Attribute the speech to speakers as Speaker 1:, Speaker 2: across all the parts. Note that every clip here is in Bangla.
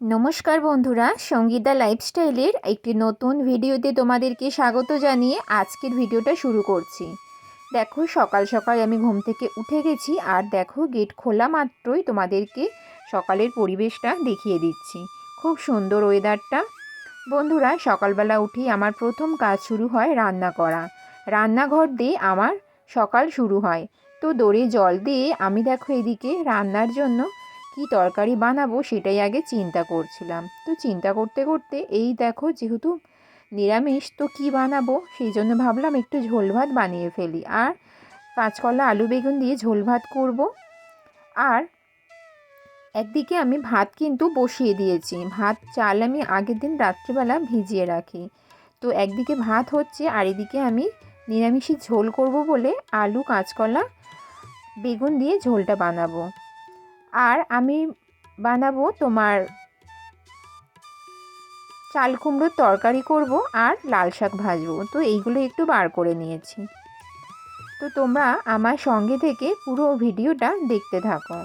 Speaker 1: নমস্কার বন্ধুরা, সঙ্গীতা লাইফস্টাইলের একটি নতুন ভিডিওতে তোমাদেরকে স্বাগত জানিয়ে আজকের ভিডিওটা শুরু করছি। দেখো, সকাল সকাল আমি ঘুম থেকে উঠে গেছি আর দেখো, গেট খোলা মাত্রই তোমাদেরকে সকালের পরিবেশটা দেখিয়ে দিচ্ছি। খুব সুন্দর ওয়েদারটা। বন্ধুরা, সকালবেলা উঠেই আমার প্রথম কাজ শুরু হয় রান্না করা। রান্নাঘর দিয়ে আমার সকাল শুরু হয়। তো দড়ে জল দিয়ে আমি দেখো এদিকে রান্নার জন্য কি তরকারি বানাবো সেটাই আগে চিন্তা করছিলাম। তো চিন্তা করতে করতে এই দেখো যেহেতু নিরামিষ, তো কি বানাবো? সেই জন্য ভাবলাম একটু ঝোল ভাত বানিয়ে ফেলি। আর কাঁচকলা, আলু, বেগুন দিয়ে ঝোল ভাত করব। আর একদিকে আমি ভাত কিন্তু বসিয়ে দিয়েছি। ভাত, চাল আমি আগের দিন রাত্রিবেলা ভিজিয়ে রাখি। তো একদিকে ভাত হচ্ছে আর এদিকে আমি নিরামিষের ঝোল করব বলে আলু, কাঁচকলা, বেগুন দিয়ে ঝোলটা বানাবো। আর আমি বানাবো তোমার চাল কুমড়োর তরকারি করব আর লাল শাক ভাজবো। তো এইগুলো একটু বার করে নিয়েছি। তো তোমরা আমার সঙ্গে থেকে পুরো ভিডিওটা দেখতে থাকো।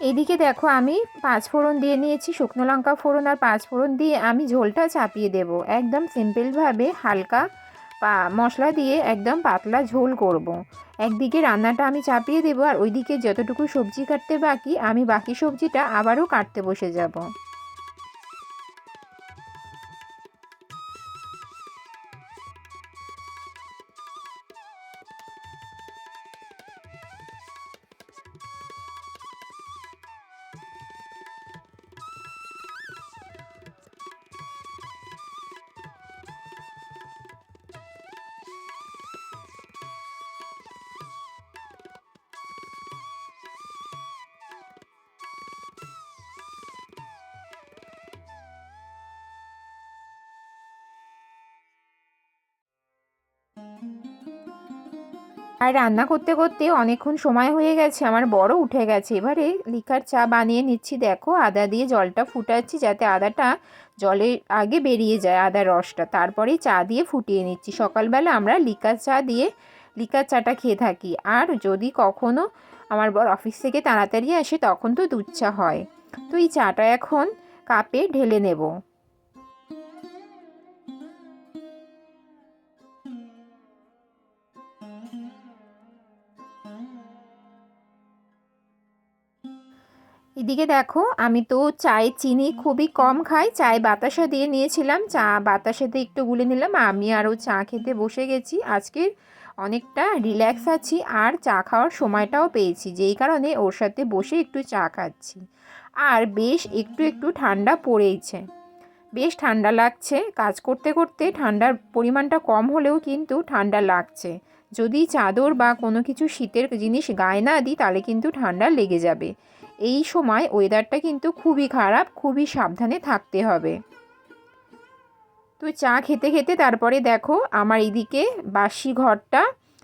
Speaker 1: এদিকে দেখো আমি পাঁচ ফোড়ন দিয়ে নিয়েছি, শুকনো লঙ্কা ফোড়ন আর পাঁচ ফোড়ন দিয়ে আমি ঝোলটা চাপিয়ে দেব একদম সিম্পলভাবে হালকা পা, মশলা দিয়ে একদম পাতলা ঝোল করব। একদিকে রান্নাটা আমি চাপিয়ে দেবো আর ওইদিকে যতটুকু সবজি কাটতে বাকি, আমি বাকি সবজিটা আবারও কাটতে বসে যাব আর রান্না করতে করতে অনেকক্ষণ সময় হয়ে গেছে, আমার বড় উঠে গেছে। এবারে লিকার চা বানিয়ে নিচ্ছি, দেখো, আদা দিয়ে জলটা ফুটাচ্ছি যাতে আদাটা জলের আগে বেরিয়ে যায়, আদার রসটা। তারপরে চা দিয়ে ফুটিয়ে নিচ্ছি। সকালবেলা আমরা লিকার চা দিয়ে লিকার চাটা খেয়ে থাকি। আর যদি কখনো আমার বর অফিস থেকে তাড়াতাড়ি আসে, তখন তো চা হয়। তো এই চাটা এখন কাপে ঢেলে নেব। এদিকে দেখো, আমি তো চায়ে চিনি খুবই কম খাই। চায়ে বাতাসা দিয়ে নিয়েছিলাম। চা বাতাসাতে একটু গুলে নিলাম। আমি আরও চা খেতে বসে গেছি। আজকে অনেকটা রিল্যাক্স আছি আর চা খাওয়ার সময়টাও পেয়েছি। যেই কারণে ওর সাথে বসে একটু চা খাচ্ছি। আর বেশ একটু একটু ঠান্ডা পড়েইছে। বেশ ঠান্ডা লাগছে। কাজ করতে করতে ঠান্ডার পরিমাণটা কম হলেও কিন্তু ঠান্ডা লাগছে। যদি চাদর বা কোনো কিছু শীতের জিনিস গায়ে না দিই, তাহলে কিন্তু ঠান্ডা লেগে যাবে। এই সময় ওয়েদারটা কিন্তু খুবই খারাপ, খুবই সাবধানে থাকতে হবে। তো চা খেতে খেতে তারপরে দেখো আমার এদিকে বাসি ঘরটা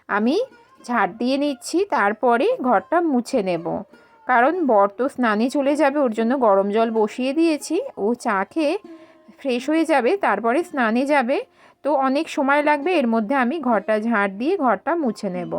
Speaker 1: আমি ঝাড় দিয়ে নিচ্ছি, তারপরে ঘরটা মুছে নেব। কারণ বর তো স্নানে চলে যাবে, ওর জন্য গরম জল বসিয়ে দিয়েছি। ও চা খেয়ে ফ্রেশ হয়ে যাবে, তারপরে স্নানে যাবে। তো অনেক সময় লাগবে, এর মধ্যে আমি ঘরটা ঝাড় দিয়ে ঘরটা মুছে নেব।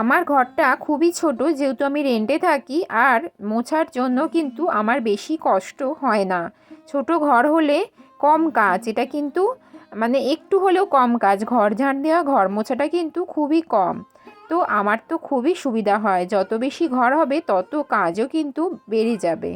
Speaker 1: আমার ঘরটা খুবই ছোট, যেহেতু আমি রেন্টে থাকি, আর মোছার জন্য কিন্তু আমার বেশি কষ্ট হয় না। ছোট ঘর হলে কম কাজ, এটা কিন্তু মানে একটু হলেও কম কাজ, ঘর ঝাড় দেওয়া, ঘর মোছাটা কিন্তু খুবই কম। তো আমার তো খুবই সুবিধা হয়, যত বেশি ঘর হবে, তত কাজও কিন্তু বেড়ে যাবে।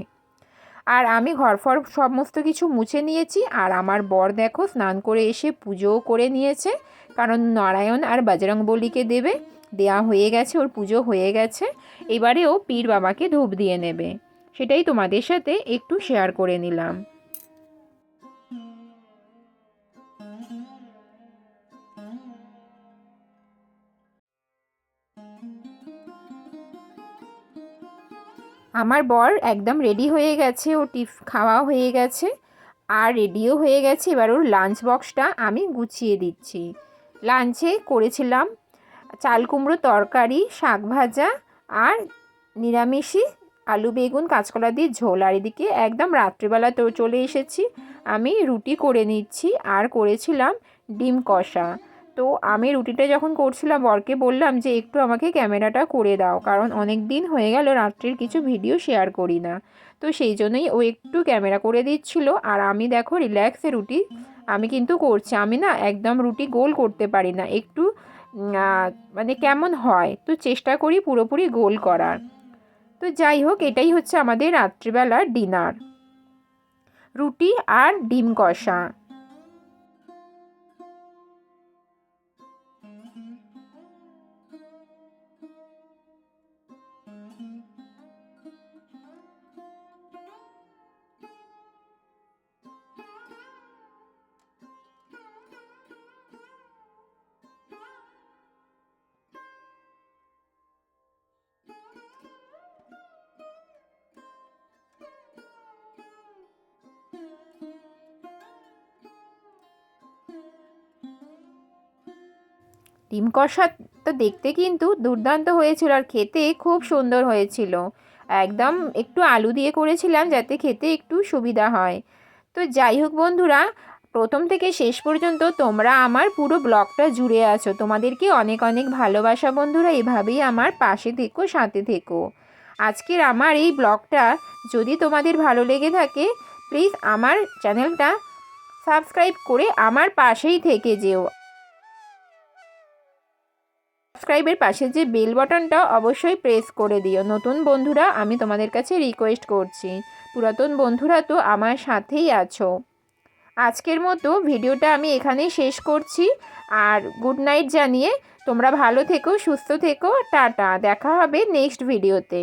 Speaker 1: আর আমি ঘর ফর সমস্ত কিছু মুছে নিয়েছি, আর আমার বর দেখো, স্নান করে এসে পুজোও করে নিয়েছে, কারণ নারায়ণ আর বজরং বলিকে দেবে। দেয়া হয়ে গেছে, ওর পুজো হয়ে গেছে। এবারে ও পীর বাবাকে ধূপ দিয়ে নেবে। সেটাই তোমাদের সাথে একটু শেয়ার করে নিলাম। আমার বর একদম রেডি হয়ে গেছে ও টিফ খাওয়া হয়ে গেছে। আর রেডিও হয়ে গেছে, এবার ওর লাঞ্চ বক্সটা আমি গুছিয়ে দিচ্ছি। লাঞ্চে করেছিলাম চাল কুমড়ো, তরকারি, শাক ভাজা আর নিরামিষই আলু, বেগুন, কাঁচকলা দিয়ে ঝোল। আর এদিকে একদম রাত্রিবেলা তো চলে এসেছি। আমি রুটি করে নিচ্ছি আর করেছিলাম ডিম কষা। তো আমি রুটিটা যখন করছিলাম, বরকে বললাম যে, একটু আমাকে ক্যামেরাটা করে দাও, কারণ অনেক দিন হয়ে গেল রাত্রির কিছু ভিডিও শেয়ার করি না। তো সেই জন্যই ও একটু ক্যামেরা করে দিচ্ছিল। আর আমি দেখো, রিল্যাক্সে রুটি আমি কিন্তু করছি। আমি না একদম রুটি গোল করতে পারি না। একটু মানে কেমন হয়? তো চেষ্টা করি পুরোপুরি গোল করার। তো যাই হোক, এটাই হচ্ছে আমাদের রাত্রিবেলার ডিনার। রুটি আর ডিম কষা। ডিম কষা তো দেখতে কিন্তু দুর্দান্ত হয়েছিল আর খেতে খুব সুন্দর হয়েছিল। একদম একটু আলু দিয়ে করেছিলাম যাতে খেতে একটু সুবিধা হয়। তো যাই হোক বন্ধুরা, প্রথম থেকে শেষ পর্যন্ত তোমরা আমার পুরো ব্লগটা জুড়ে আছো। তোমাদেরকে অনেক অনেক ভালোবাসা বন্ধুরা, এভাবেই আমার পাশে থেকো, সাথে থেকো। আজকের আমার এই ব্লগটা যদি তোমাদের ভালো লেগে থাকে প্লিজ আমার চ্যানেলটা সাবস্ক্রাইব করে আমার পাশেই থেকে যেও। সাবস্ক্রাইবের পাশে যে বেল বাটনটা অবশ্যই প্রেস করে দিও। নতুন বন্ধুরা, আমি তোমাদের কাছে রিকোয়েস্ট করছি। পুরাতন বন্ধুরা তো আমার সাথেই আছো। আজকের মতো ভিডিওটা আমি এখানেই শেষ করছি। আর গুড নাইট জানিয়ে তোমরা ভালো থেকো, সুস্থ থেকো, টাটা। দেখা হবে নেক্সট ভিডিওতে